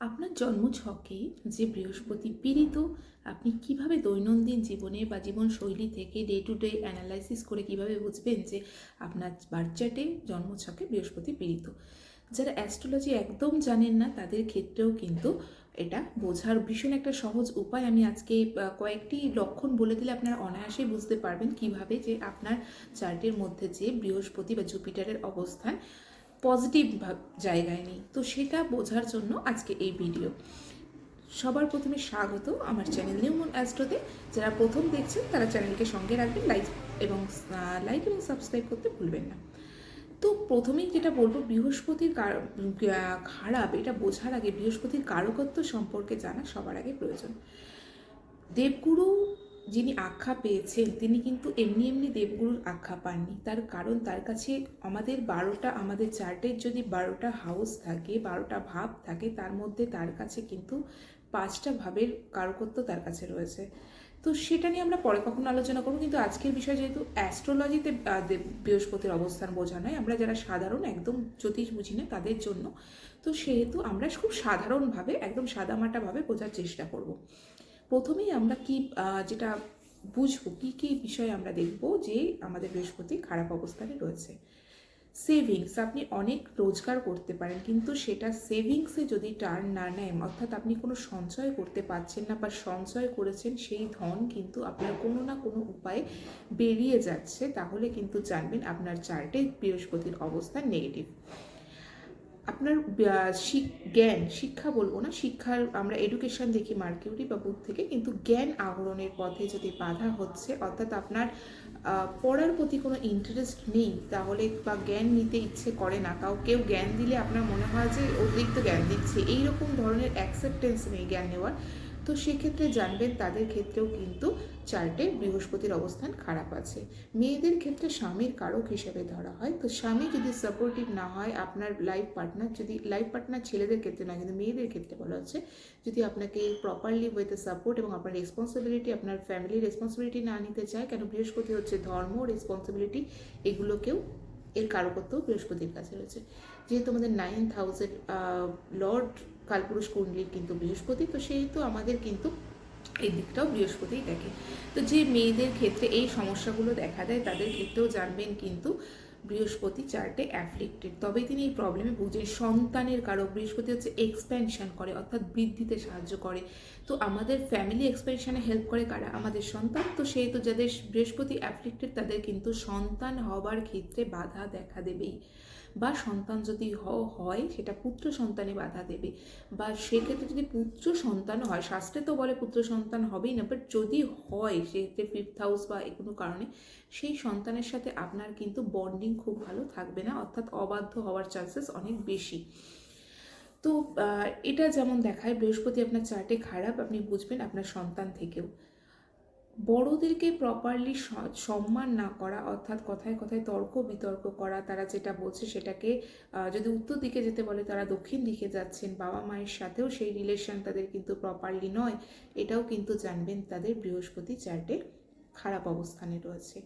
আপনার জন্মছকে যে বৃহস্পতি পীড়িত, আপনি কীভাবে দৈনন্দিন জীবনে বা জীবনশৈলী থেকে ডে টু ডে অ্যানালাইসিস করে কীভাবে বুঝবেন যে আপনার বার্চাটে জন্মছকে বৃহস্পতি পীড়িত? যারা অ্যাস্ট্রোলজি একদম জানেন না, তাদের ক্ষেত্রেও কিন্তু এটা বোঝার ভীষণ একটা সহজ উপায়। আমি আজকে কয়েকটি লক্ষণ বলে দিলে আপনারা অনায়াসেই বুঝতে পারবেন কীভাবে যে আপনার চার্টের মধ্যে যে বৃহস্পতি বা জুপিটারের অবস্থান পজিটিভ জায়গায় নেই। তো সেটা বোঝার জন্য আজকে এই ভিডিও সবার প্রথমে স্বাগত আমার চ্যানেল নিউমন অ্যাস্ট্রোতে যারা প্রথম দেখছেন, তারা চ্যানেলকে সঙ্গে রাখবেন লাইক এবং লাইক এবং সাবস্ক্রাইব করতে ভুলবেন না। তো প্রথমেই যেটা বলব, বৃহস্পতির খারাপ, এটা বোঝার আগে বৃহস্পতির কারকত্ব সম্পর্কে জানা সবার আগে প্রয়োজন। দেবগুরু যিনি আখ্যা পেয়েছেন, তিনি কিন্তু এমনি এমনি দেবগুরুর আখ্যা পাননি। তার কারণ তার কাছে আমাদের বারোটা, আমাদের চার্টের যদি বারোটা হাউস থাকে, বারোটা ভাব থাকে, তার মধ্যে তার কাছে কিন্তু পাঁচটা ভাবের কারকত্ব তার কাছে রয়েছে। তো সেটা নিয়ে আমরা পরে কখনো আলোচনা করব, কিন্তু আজকের বিষয় যেহেতু অ্যাস্ট্রোলজিতে বৃহস্পতির অবস্থান বোঝা নয়, আমরা যারা সাধারণ, একদম জ্যোতিষ বুঝি না তাদের জন্য। তো সেহেতু আমরা খুব সাধারণভাবে, একদম সাদামাটাভাবে বোঝার চেষ্টা করব। প্রথমেই আমরা কি যেটা বুঝব, কি কি বিষয় আমরা দেখব যে আমাদের বৃহস্পতি খারাপ অবস্থানে রয়েছে। সেভিংস, আপনি অনেক রোজগার করতে পারেন, কিন্তু সেটা সেভিংসে যদি টার্ন না নেয়, অর্থাৎ আপনি কোনো সঞ্চয় করতে পারছেন না বা সঞ্চয় করেছেন সেই ধন কিন্তু আপনার কোনো না কোনো উপায়ে বেরিয়ে যাচ্ছে, তাহলে কিন্তু জানবেন আপনার চার্টে বৃহস্পতির অবস্থান নেগেটিভ আপনার জ্ঞান, শিক্ষা বলব না, শিক্ষার আমরা এডুকেশন দেখি মার্কিউরি বা বুথ থেকে, কিন্তু জ্ঞান আহরণের পথে যদি বাধা হচ্ছে, অর্থাৎ আপনার পড়ার প্রতি কোনো ইন্টারেস্ট নেই, তাহলে বা জ্ঞান নিতে ইচ্ছে করে না কাউ কেউ জ্ঞান দিলে আপনার মনে হয় যে অতিরিক্ত জ্ঞান দিচ্ছে, এইরকম ধরনের অ্যাকসেপ্টেন্স নেই জ্ঞান নেওয়ার। তো সেক্ষেত্রে জানবেন তাদের ক্ষেত্রেও কিন্তু চার্টে বৃহস্পতির অবস্থান খারাপ আছে। মেয়েদের ক্ষেত্রে স্বামীর কারক হিসেবে ধরা হয়। তো স্বামী যদি সাপোর্টিভ না হয়, আপনার লাইফ পার্টনার যদি লাইফ পার্টনার ছেলেদের ক্ষেত্রে না, কিন্তু মেয়েদের ক্ষেত্রে বলা হচ্ছে, যদি আপনাকে প্রপারলি উইথ সাপোর্ট এবং আপনার রেসপন্সিবিলিটি আপনার ফ্যামিলির রেসপন্সিবিলিটি না নিতে চায়, কেন বৃহস্পতি হচ্ছে ধর্ম রেসপন্সিবিলিটি এগুলোকেও এর কারকত্ব বৃহস্পতির কাছে রয়েছে। যেহেতু আমাদের নাইন থাউজেন্ড লর্ড কালপুরুষ কুণ্ডলীর কিন্তু বৃহস্পতি, তো সেহেতু আমাদের কিন্তু এই দিকটাও বৃহস্পতিই দেখে। তো যে মেয়েদের ক্ষেত্রে এই সমস্যাগুলো দেখা দেয়, তাদের ক্ষেত্রেও জানবেন কিন্তু বৃহস্পতি চার্টে অ্যাফ্লিক্টেড তবে তিনি এই প্রবলেমে বুঝেন সন্তানের কারক, বৃহস্পতি হচ্ছে এক্সপ্যানশন করে, অর্থাৎ বৃদ্ধিতে সাহায্য করে। তো আমাদের ফ্যামিলি এক্সপ্যানশনে হেল্প করে কারা? আমাদের সন্তান। তো সেই তো যাদের বৃহস্পতি অ্যাফ্লিক্টেড তাদের কিন্তু সন্তান হবার ক্ষেত্রে বাধা দেখা দেবেই। বা সন্তান যদি হয়, সেটা পুত্র সন্তানে বাধা দেবে। বা সেক্ষেত্রে যদি পুত্র সন্তান হয়, শাস্ত্রে তো বলে পুত্র সন্তান হবেই না বাট যদি হয়, সেক্ষেত্রে ফিফথ হাউস বা কোনো কারণে, সেই সন্তানের সাথে আপনার কিন্তু বন্ডিং খুব ভালো থাকবে না, অর্থাৎ অবাধ্য হওয়ার চান্সেস অনেক বেশি। তো এটা যেমন দেখায়, বৃহস্পতি আপনার চার্টে খারাপ, আপনি বুঝবেন আপনার সন্তান থেকেও। বড়োদেরকে প্রপারলি সম্মান না করা, অর্থাৎ কথায় কথায় তর্ক বিতর্ক করা, তারা যেটা বলছে সেটাকে যদি উত্তর দিকে যেতে বলে তারা দক্ষিণ দিকে যাচ্ছেন, বাবা মায়ের সাথেও সেই রিলেশন তাদের কিন্তু প্রপারলি নয়, এটাও কিন্তু জানবেন তাদের বৃহস্পতি চার্টে খারাপ অবস্থানে রয়েছে।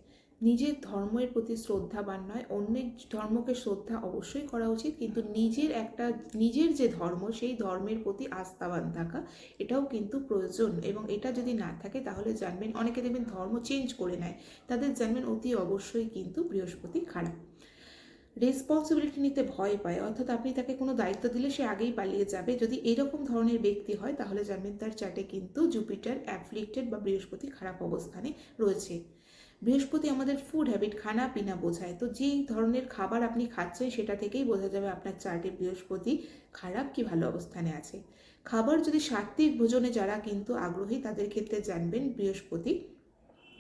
নিজের ধর্মের প্রতি শ্রদ্ধাবান নয়, অন্যের ধর্মকে শ্রদ্ধা অবশ্যই করা উচিত, কিন্তু নিজের একটা, নিজের যে ধর্ম, সেই ধর্মের প্রতি আস্থাবান থাকা, এটাও কিন্তু প্রয়োজন। এবং এটা যদি না থাকে, তাহলে জানবেন, অনেকে দেখবেন ধর্ম চেঞ্জ করে নেয়। তাদের জানবেন অতি অবশ্যই কিন্তু বৃহস্পতি খারাপ। রেসপন্সিবিলিটি নিতে ভয় পায়, অর্থাৎ আপনি তাকে কোনো দায়িত্ব দিলে সে আগেই পালিয়ে যাবে। যদি এরকম ধরনের ব্যক্তি হয়, তাহলে জানবেন তার চার্টে কিন্তু জুপিটার অ্যাফ্লিক্টেড বা বৃহস্পতি খারাপ অবস্থানে রয়েছে। বৃহস্পতি আমাদের ফুড হ্যাবিট খানা পিনা বোঝায়। তো যেই ধরনের খাবার আপনি খাচ্ছেন সেটা থেকেই বোঝা যাবে আপনার চার্টে বৃহস্পতি খারাপ কি ভালো অবস্থানে আছে। খাবার যদি সাত্বিক ভোজনে যারা কিন্তু আগ্রহী, তাদের ক্ষেত্রে জানবেন বৃহস্পতি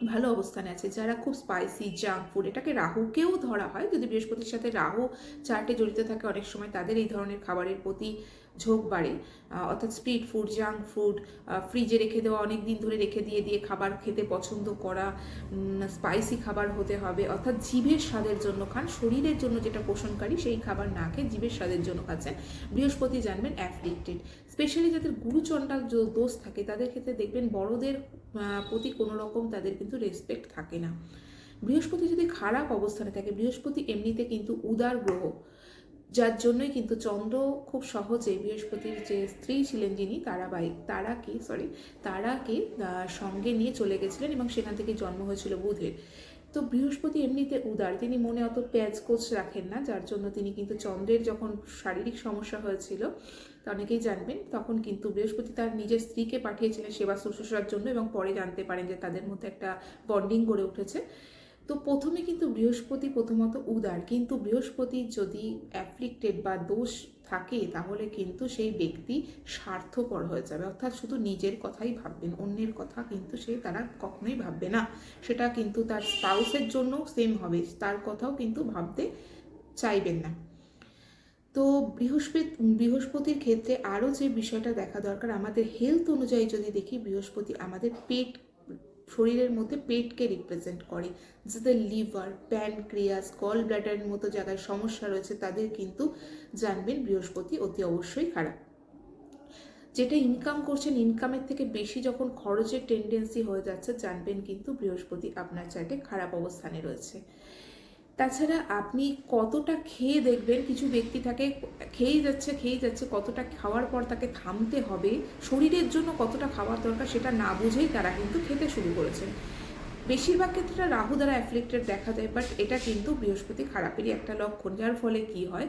ভালো অবস্থানে আছে। যারা খুব স্পাইসি জাঙ্ক ফুড এটাকে রাহুকেও ধরা হয়। যদি বৃহস্পতির সাথে রাহু চার্টে জড়িত থাকে, অনেক সময় তাদের এই ধরনের খাবারের প্রতি ঝোঁক বাড়ে। অর্থাৎ স্ট্রিট ফুড জাঙ্ক ফুড ফ্রিজে রেখে দেওয়া, অনেক দিন ধরে রেখে দিয়ে দিয়ে খাবার খেতে পছন্দ করা স্পাইসি খাবার হতে হবে। অর্থাৎ জীবের স্বাদের জন্য খান, শরীরের জন্য যেটা পোষণকারী সেই খাবার না খেয়ে জীবের স্বাদের জন্য খাচ্ছেন। বৃহস্পতি জানবেন অ্যাফ্লিক্টেড স্পেশালি যাদের গুরুচণ্ডাল দোষ থাকে, তাদের ক্ষেত্রে দেখবেন বড়দের প্রতি কোনো রকম তাদের কিন্তু রেসপেক্ট থাকে না। বৃহস্পতি যদি খারাপ অবস্থানে থাকে, বৃহস্পতি এমনিতে কিন্তু উদার গ্রহ। যার জন্যই কিন্তু চন্দ্র খুব সহজে বৃহস্পতির যে স্ত্রী ছিলেন যিনি তারাবাই তারাকে সরি তারাকে সঙ্গে নিয়ে চলে গেছিলেন এবং সেখান থেকে জন্ম হয়েছিল বুধের। তো বৃহস্পতি এমনিতে উদার, তিনি মনে অত কোচ রাখেন না, যার জন্য তিনি কিন্তু চন্দ্রের যখন শারীরিক সমস্যা হয়েছিল, তা অনেকেই জানবেন, তখন কিন্তু বৃহস্পতি তার নিজের স্ত্রীকে পাঠিয়েছিলেন সেবা শুশ্রূষার জন্য এবং পরে জানতে পারেন যে তাদের মধ্যে একটা বন্ডিং গড়ে উঠেছে। তো প্রথমে কিন্তু বৃহস্পতি প্রথমত উদার, কিন্তু বৃহস্পতি যদি অ্যাফ্লিক্টেড বা দোষ থাকে, তাহলে কিন্তু সেই ব্যক্তি স্বার্থপর হয়ে যাবে। অর্থাৎ শুধু নিজের কথাই ভাববেন, অন্যের কথা কিন্তু সে তারা কখনোই ভাববে না। সেটা কিন্তু তার স্পাউসের জন্য সেম হবে, তার কথাও কিন্তু ভাবতে চাইবেন না। তো বৃহস্পতি, বৃহস্পতির ক্ষেত্রে আরও যে বিষয়টা দেখা দরকার, আমাদের হেলথ অনুযায়ী যদি দেখি, বৃহস্পতি আমাদের পেট শরীরের মধ্যে পেটকে রিপ্রেজেন্ট করে। যাদের লিভার প্যানক্রিয়াস কল ব্লাডারের মতো জায়গায় সমস্যা রয়েছে, তাদের কিন্তু জানবেন বৃহস্পতি অতি অবশ্যই খারাপ। যেটা ইনকাম করছেন ইনকামের থেকে বেশি যখন খরচের টেন্ডেন্সি হয়ে যাচ্ছে, জানবেন কিন্তু বৃহস্পতি আপনার চাইতে খারাপ অবস্থানে রয়েছে। তাছাড়া আপনি কতটা খেয়ে দেখবেন, কিছু ব্যক্তি থাকে, খেয়েই যাচ্ছে খেয়েই যাচ্ছে, কতটা খাওয়ার পর তাকে থামতে হবে, শরীরের জন্য কতটা খাওয়ার দরকার সেটা না বুঝেই তারা কিন্তু খেতে শুরু করেছেন। বেশিরভাগ ক্ষেত্রে রাহু দ্বারা অ্যাফ্লিক্টেড দেখা যায় বাট এটা কিন্তু বৃহস্পতি খারাপেরই একটা লক্ষণ, যার ফলে কি হয়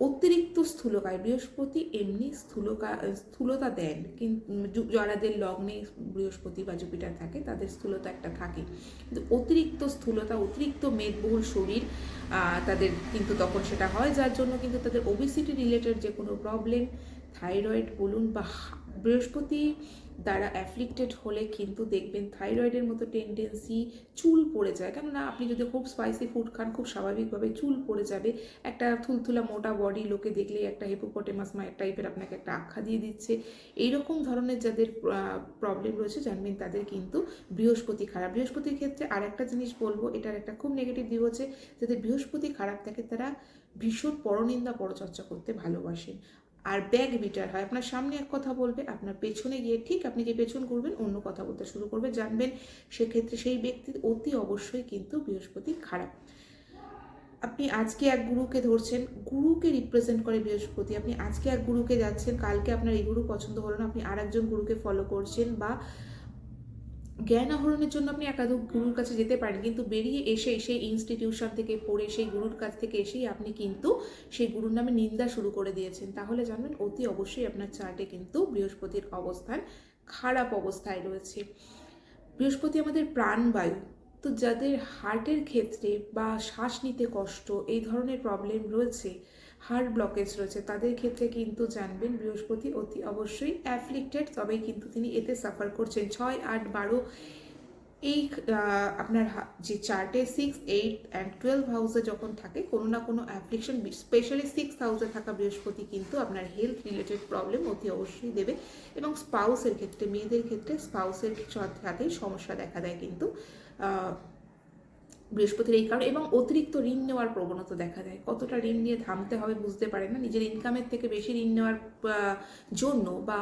অতিরিক্ত স্থূলকায়, বৃহস্পতি এমনি স্থূলকা, স্থূলতা দেন কিন্তু যারাদের লগ্নে বৃহস্পতি বা জুপিটার থাকে, তাদের স্থূলতা একটা থাকে। কিন্তু অতিরিক্ত স্থূলতা, অতিরিক্ত মেদবহুল শরীর তাদের কিন্তু তখন সেটা হয়, যার জন্য কিন্তু তাদের ওবিসিটি রিলেটেড যে কোনো প্রবলেম থাইরয়েড বলুন বা বৃহস্পতি দ্বারা অ্যাফ্লিক্টেড হলে কিন্তু দেখবেন থাইরয়েডের মতো টেন্ডেন্সি চুল পড়ে যায়। কেননা আপনি যদি খুব স্পাইসি ফুড খান, খুব স্বাভাবিকভাবে চুল পড়ে যাবে। একটা থুলথুলা মোটা বডি লোকে দেখলেই একটা হিপোপটেমাস টাইপের আপনাকে একটা আখ্যা দিয়ে দিচ্ছে। এইরকম ধরনের যাদের প্রবলেম রয়েছে জানবেন তাদের কিন্তু বৃহস্পতি খারাপ। বৃহস্পতির ক্ষেত্রে আর একটা জিনিস বলব, এটার একটা খুব নেগেটিভ দিক হচ্ছে, যাদের বৃহস্পতি খারাপ থাকে তারা ভীষণ পরনিন্দা পরচর্চা করতে ভালোবাসেন। আর ব্যাগ বিটার হয়। আপনার সামনে এক কথা বলবে, আপনার পেছনে গিয়ে ঠিক আপনি যে পেছন করবেন অন্য কথা বলতে শুরু করবে, জানবেন সেক্ষেত্রে সেই ব্যক্তির অতি অবশ্যই কিন্তু বৃহস্পতি খারাপ। আপনি আজকে এক গুরুকে ধরছেন, গুরুকে রিপ্রেজেন্ট করে বৃহস্পতি। আপনি আজকে এক গুরুকে যাচ্ছেন, কালকে আপনার এই গুরু পছন্দ হলো না, আপনি আর একজন গুরুকে ফলো করছেন বা জ্ঞান আহরণের জন্য আপনি একাধিক গুরুর কাছে যেতে পারেন, কিন্তু বেরিয়ে এসে সেই ইনস্টিটিউশন থেকে পড়ে সেই গুরুর কাছ থেকে এসেই আপনি কিন্তু সেই গুরুর নামে নিন্দা শুরু করে দিয়েছেন। তাহলে জানবেন অতি অবশ্যই আপনার চার্টে কিন্তু বৃহস্পতির অবস্থান খারাপ অবস্থায় রয়েছে। বৃহস্পতি আমাদের প্রাণবায়ু, তো যাদের হার্টের ক্ষেত্রে বা শ্বাস নিতে কষ্ট, এই ধরনের প্রবলেম রয়েছে হার্ট ব্লকেজ রয়েছে, তাদের ক্ষেত্রে কিন্তু জানবেন বৃহস্পতি অতি অবশ্যই অ্যাফ্লিক্টেড তবেই কিন্তু তিনি এতে সাফার করছেন। ছয়, আট, বারো, এই আপনার যে চার্টে সিক্স এইট অ্যান্ড টুয়েলভ হাউসে যখন থাকে, কোনো না কোনো অ্যাফ্লিকশন স্পেশালি সিক্স হাউসে থাকা বৃহস্পতি কিন্তু আপনার হেলথ রিলেটেড প্রবলেম অতি অবশ্যই দেবে এবং স্পাউসের ক্ষেত্রে, মেয়েদের ক্ষেত্রে স্পাউসের সাথে সমস্যা দেখা দেয় কিন্তু বৃহস্পতির এই কারণে এবং অতিরিক্ত ঋণ নেওয়ার প্রবণতা দেখা দেয়। কতটা ঋণ নিয়ে থামতে হবে বুঝতে পারে না। নিজের ইনকামের থেকে বেশি ঋণ নেওয়ার জন্য বা,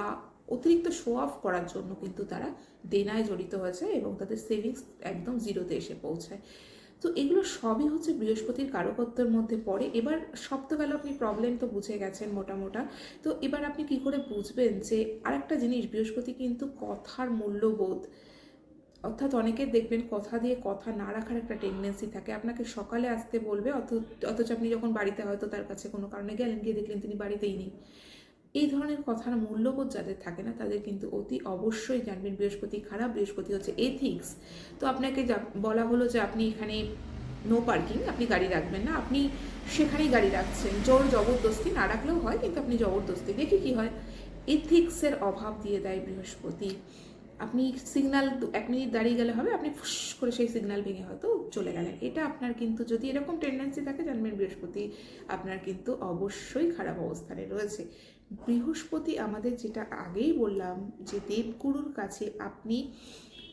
অতিরিক্ত শো অফ করার জন্য কিন্তু তারা দেনায় জড়িত হয়েছে এবং তাদের সেভিংস একদম জিরোতে এসে পৌঁছায়। তো এগুলো সবই হচ্ছে বৃহস্পতির কারকত্বের মধ্যে পড়ে। এবার সপ্তাহকাল আপনি প্রবলেম তো বুঝে গেছেন মোটা মোটা তো এবার আপনি কি করে বুঝবেন যে আরেকটা জিনিস, বৃহস্পতি কিন্তু কথার মূল্যবোধ অর্থাৎ অনেকে দেখবেন কথা দিয়ে কথা না রাখার একটা টেন্ডেন্সি থাকে। আপনাকে সকালে আসতে বলবে, অথ, অথচ আপনি যখন বাড়িতে হয়তো তার কাছে কোনো কারণে গেলেন, গিয়ে দেখলেন তিনি বাড়িতেই নেই। এই ধরনের কথার মূল্যবোধ যাদের থাকে না, তাদের কিন্তু অতি অবশ্যই জানবেন বৃহস্পতি খারাপ, বৃহস্পতি হচ্ছে এথিক্স তো আপনাকে যা, বলা হলো যে আপনি এখানে নো পার্কিং আপনি গাড়ি রাখবেন না। আপনি সেখানেই গাড়ি রাখছেন। জোর জবরদস্তি না রাখলেও হয়, কিন্তু আপনি জবরদস্তি। দেখি কি হয়। এথিক্সের অভাব দিয়ে দেয় বৃহস্পতি। আপনি সিগন্যাল এক মিনিট দাঁড়িয়ে গেলে হবে, আপনি ফুস করে সেই সিগন্যাল ভেঙে হয়তো চলে গেলেন। এটা আপনার কিন্তু যদি এরকম টেন্ডেন্সি থাকে জানবেন বৃহস্পতি আপনার কিন্তু অবশ্যই খারাপ অবস্থানে রয়েছে। বৃহস্পতি আমাদের যেটা আগেই বললাম, যে দেবগুরুর কাছে আপনি,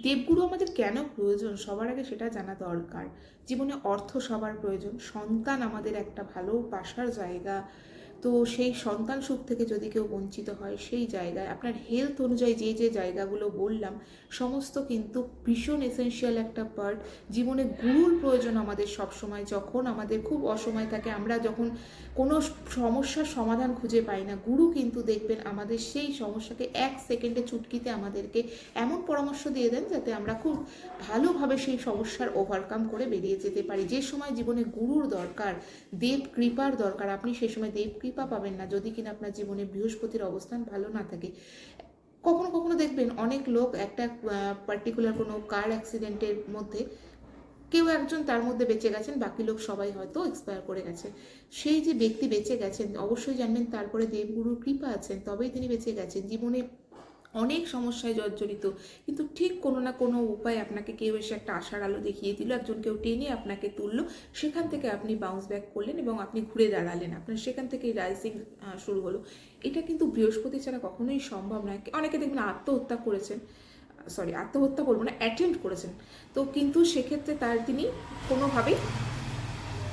দেবগুরু আমাদের কেন প্রয়োজন? সবার আগে সেটা জানা দরকার। জীবনে অর্থ সবার প্রয়োজন। সন্তান আমাদের একটা ভালোবাসার জায়গা তো সেই সন্তান সুখ থেকে যদি কেউ বঞ্চিত হয়, সেই জায়গায় আপনার হেলথ অনুযায়ী যে যে জায়গাগুলো বললাম, সমস্ত কিন্তু ভীষণ এসেনশিয়াল একটা পার্ট জীবনে গুরুর প্রয়োজন আমাদের সব সময় যখন আমাদের খুব অসময় থাকে, আমরা যখন কোনো সমস্যার সমাধান খুঁজে পাই না, গুরু কিন্তু দেখবেন আমাদের সেই সমস্যাকে এক সেকেন্ডে চুটকিতে আমাদেরকে এমন পরামর্শ দিয়ে দেন যাতে আমরা খুব ভালোভাবে সেই সমস্যার ওভারকাম করে বেরিয়ে যেতে পারি। যে সময় জীবনে গুরুর দরকার, দেব কৃপার দরকার, আপনি সেই সময় দেব কৃপা পাবেন না। যদি কিনা আপনার জীবনে বৃহস্পতির অবস্থান ভালো না থাকে, কখনো কখনো দেখবেন অনেক লোক একটা পার্টিকুলার কোনো কার অ্যাক্সিডেন্টের মধ্যে কেউ একজন তার মধ্যে বেঁচে গেছেন, বাকি লোক সবাই হয়তো এক্সপায়ার করে গেছে। সেই যে ব্যক্তি বেঁচে গেছেন, অবশ্যই জানবেন তারপরে দেবগুরুর কৃপা আছেন তবেই তিনি বেঁচে গেছেন। জীবনে অনেক সমস্যায় জর্জরিত। কিন্তু ঠিক কোনো না কোনো উপায় আপনাকে কেউ এসে একটা আশার আলো দেখিয়ে দিল, একজন কেউ টেনে আপনাকে তুললো, সেখান থেকে আপনি বাউন্স ব্যাক করলেন এবং আপনি ঘুরে দাঁড়ালেন। আপনার সেখান থেকেই রাইজিং শুরু হলো। এটা কিন্তু বৃহস্পতি ছাড়া কখনোই সম্ভব নয়। অনেকে দেখবেন আত্মহত্যা করেছেন সরি আত্মহত্যা বলব না অ্যাটেম্প করেছেন। তো কিন্তু সেক্ষেত্রে তার তিনি কোনোভাবেই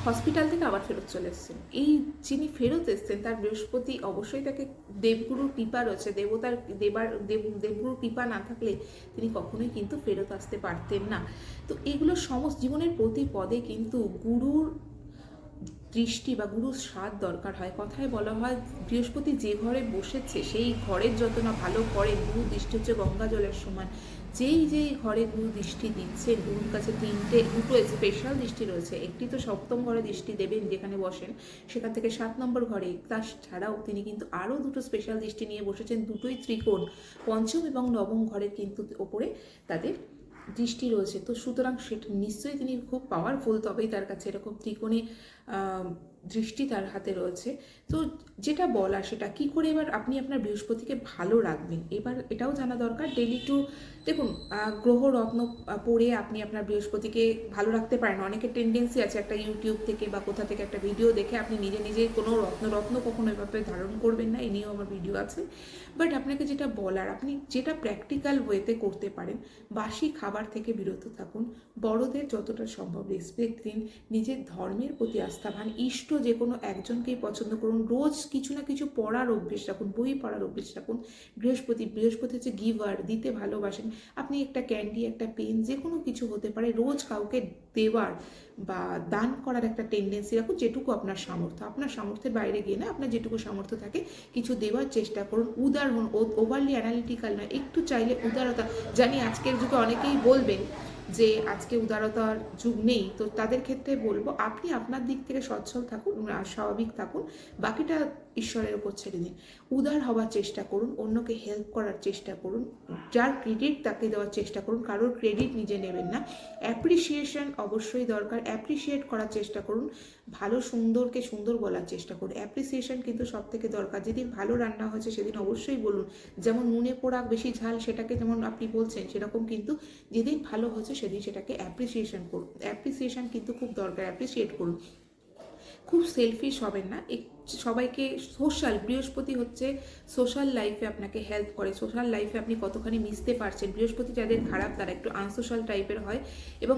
হসপিটাল থেকে আবার ফেরত চলে এসেছেন। এই যিনি ফেরত এসছেন, তার বৃহস্পতি অবশ্যই তাকে দেবগুরুর কৃপা রয়েছে। দেবতার দেবার, দেব, দেবগুরুর কৃপা না থাকলে তিনি কখনোই কিন্তু ফেরত আসতে পারতেন না। তো এগুলো সমস্ত জীবনের প্রতি পদে কিন্তু গুরুর দৃষ্টি বা গুরুর স্বাদ দরকার হয়। কথায় বলা হয়, বৃহস্পতি যে ঘরে বসেছে, সেই ঘরের যত না ভালো করে গুরু দৃষ্টি হচ্ছে গঙ্গা জলের সমান। যেই যেই ঘরে গুরু দৃষ্টি দিচ্ছেন, গুরুর কাছে তিনটে, দুটো স্পেশাল দৃষ্টি রয়েছে। একটি তো সপ্তম ঘরে দৃষ্টি দেবেন, যেখানে বসেন, সেখান থেকে সাত নম্বর ঘরে। তা ছাড়াও তিনি কিন্তু আরও দুটো স্পেশাল দৃষ্টি নিয়ে বসেছেন, দুটোই ত্রিকোণ। পঞ্চম এবং নবম ঘরের কিন্তু ওপরে তাদের দৃষ্টি রয়েছে। তো সুতরাং সেটা নিশ্চয়ই তিনি খুব পাওয়ারফুল তবেই তার কাছে এরকম ত্রিকোণে দৃষ্টি তার হাতে রয়েছে। তো যেটা বলা সেটা, কি করে এবার আপনি আপনার বৃহস্পতিকে ভালো রাখবেন? এবার এটাও জানা দরকার ডেলি টু দেখুন গ্রহ রত্ন পড়ে আপনি আপনার বৃহস্পতিকে ভালো রাখতে পারেন। অনেকের টেন্ডেন্সি আছে একটা ইউটিউব থেকে বা কোথা থেকে একটা ভিডিও দেখে আপনি নিজে নিজে কোনো রত্ন রত্ন কখনো এভাবে ধারণ করবেন না, এ নিয়েও আমার ভিডিও আছে। বাট আপনাকে যেটা বলার, আপনি যেটা প্র্যাকটিক্যাল ওয়েতে করতে পারেন, বাসি খাবার থেকে বিরত থাকুন। বড়দের যতটা সম্ভব রেসপেক্ট দিন। নিজের ধর্মের প্রতি আস্থাভান ইষ্ট যে কোনো একজনকেই পছন্দ করুন। রোজ কিছু না কিছু পড়ার অভ্যেস রাখুন, বই পড়ার অভ্যেস রাখুন। বৃহস্পতি বৃহস্পতি হচ্ছে গিভার, দিতে ভালোবাসেন। আপনি একটা ক্যান্ডি, একটা পেন, যে কোনো কিছু হতে পারে, রোজ কাউকে দেওয়ার বা দান করার একটা টেন্ডেন্সি রাখুন, যেটুকু আপনার সামর্থ্য। আপনার সামর্থ্যের বাইরে গিয়ে না, আপনার যেটুকু সামর্থ্য থাকে, কিছু দেওয়ার চেষ্টা করুন। উদার হন ওভারলি অ্যানালিটিক্যাল নয় একটু চাইলে উদারতা। জানি আজকের যুগে অনেকেই বলবেন যে আজকে উদারতার যুগ নেই, তো তাদের ক্ষেত্রে বলব আপনি আপনার দিক থেকে সচ্ছল থাকুন, স্বাভাবিক থাকুন। বাকিটা ঈশ্বরের ওপর ছেড়ে দিন। উদার হওয়ার চেষ্টা করুন, অন্যকে হেল্প করার চেষ্টা করুন, যার ক্রেডিট তাকে দেওয়ার চেষ্টা করুন, কারোর ক্রেডিট নিজে নেবেন না। অ্যাপ্রিসিয়েশন অবশ্যই দরকার অ্যাপ্রিসিয়েট করার চেষ্টা করুন, ভালো সুন্দরকে সুন্দর বলার চেষ্টা করুন। অ্যাপ্রিসিয়েশন কিন্তু সব থেকে দরকার, যেদিন ভালো রান্না হয়েছে সেদিন অবশ্যই বলুন। যেমন নুনে পোড়া বেশি ঝাল, সেটাকে যেমন আপনি বলছেন, সেরকম কিন্তু যেদিন ভালো হয়েছে সেদিন সেটাকে অ্যাপ্রিসিয়েশন করুন। অ্যাপ্রিসিয়েশন কিন্তু খুব দরকার অ্যাপ্রিসিয়েট করুন। খুব সেলফিশ হবেন না। এক, সবাইকে সোশ্যাল বৃহস্পতি হচ্ছে সোশ্যাল লাইফে আপনাকে হেল্প করে। সোশ্যাল লাইফে আপনি কতখানি মিশতে পারছেন? বৃহস্পতি যাদের খারাপ, তারা একটু আনসোশ্যাল টাইপের হয় এবং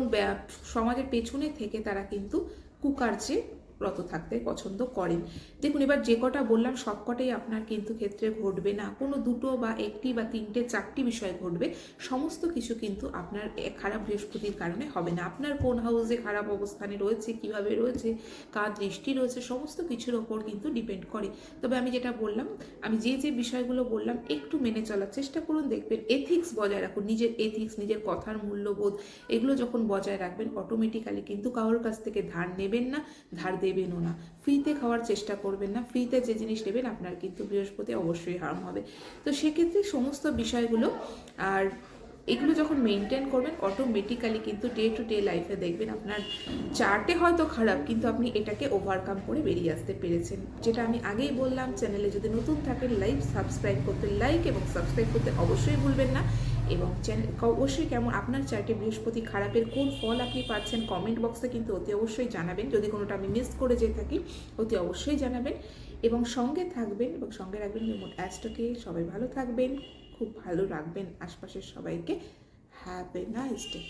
সমাজের পেছনে থেকে তারা কিন্তু কুকার্যে রত থাকতে পছন্দ করেন। দেখুন, এবার যে কটা বললাম, সব কটাই আপনার কিন্তু ক্ষেত্রে ঘটবে না। কোনো দুটো বা একটি বা তিনটে, চারটি বিষয় ঘটবে। সমস্ত কিছু কিন্তু আপনার খারাপ বৃহস্পতির কারণে হবে না। আপনার কোন হাউসে খারাপ অবস্থানে রয়েছে, কীভাবে রয়েছে, কার দৃষ্টি রয়েছে, সমস্ত কিছুর ওপর কিন্তু ডিপেন্ড করে। তবে আমি যেটা বললাম, আমি যে যে বিষয়গুলো বললাম, একটু মেনে চলার চেষ্টা করুন। দেখবেন এথিক্স বজায় রাখুন। নিজের এথিক্স নিজের কথার মূল্যবোধ, এগুলো যখন বজায় রাখবেন অটোমেটিক্যালি কিন্তু কারোর কাছ থেকে ধার নেবেন না। ধার দেবেনও না। ফ্রিতে খাওয়ার চেষ্টা করবেন না। ফ্রিতে যে জিনিস নেবেন, আপনার কিন্তু বৃহস্পতি অবশ্যই হার্ম হবে। তো সেক্ষেত্রে সমস্ত বিষয়গুলো, আর এগুলো যখন মেনটেন করবেন অটোমেটিক্যালি কিন্তু ডে টু ডে লাইফে দেখবেন আপনার চার্টে হয়তো খারাপ, কিন্তু আপনি এটাকে ওভারকাম করে বেরিয়ে আসতে পেরেছেন। যেটা আমি আগেই বললাম চ্যানেলে যদি নতুন থাকেন লাইভ সাবস্ক্রাইব করতে লাইক এবং সাবস্ক্রাইব করতে অবশ্যই ভুলবেন না। এবং চ্যানেল অবশ্যই কেমন আপনার চার্টে বৃহস্পতি খারাপের কোন ফল আপনি পাচ্ছেন কমেন্ট বক্সে কিন্তু অতি অবশ্যই জানাবেন। যদি কোনোটা আমি মিস করে যেয়ে থাকি, অতি অবশ্যই জানাবেন। এবং সঙ্গে থাকবেন, এবং সঙ্গে রাখবেন অ্যাস্টকে সবাই ভালো থাকবেন, খুব ভালো রাখবেন আশপাশের সবাইকে। Have a nice day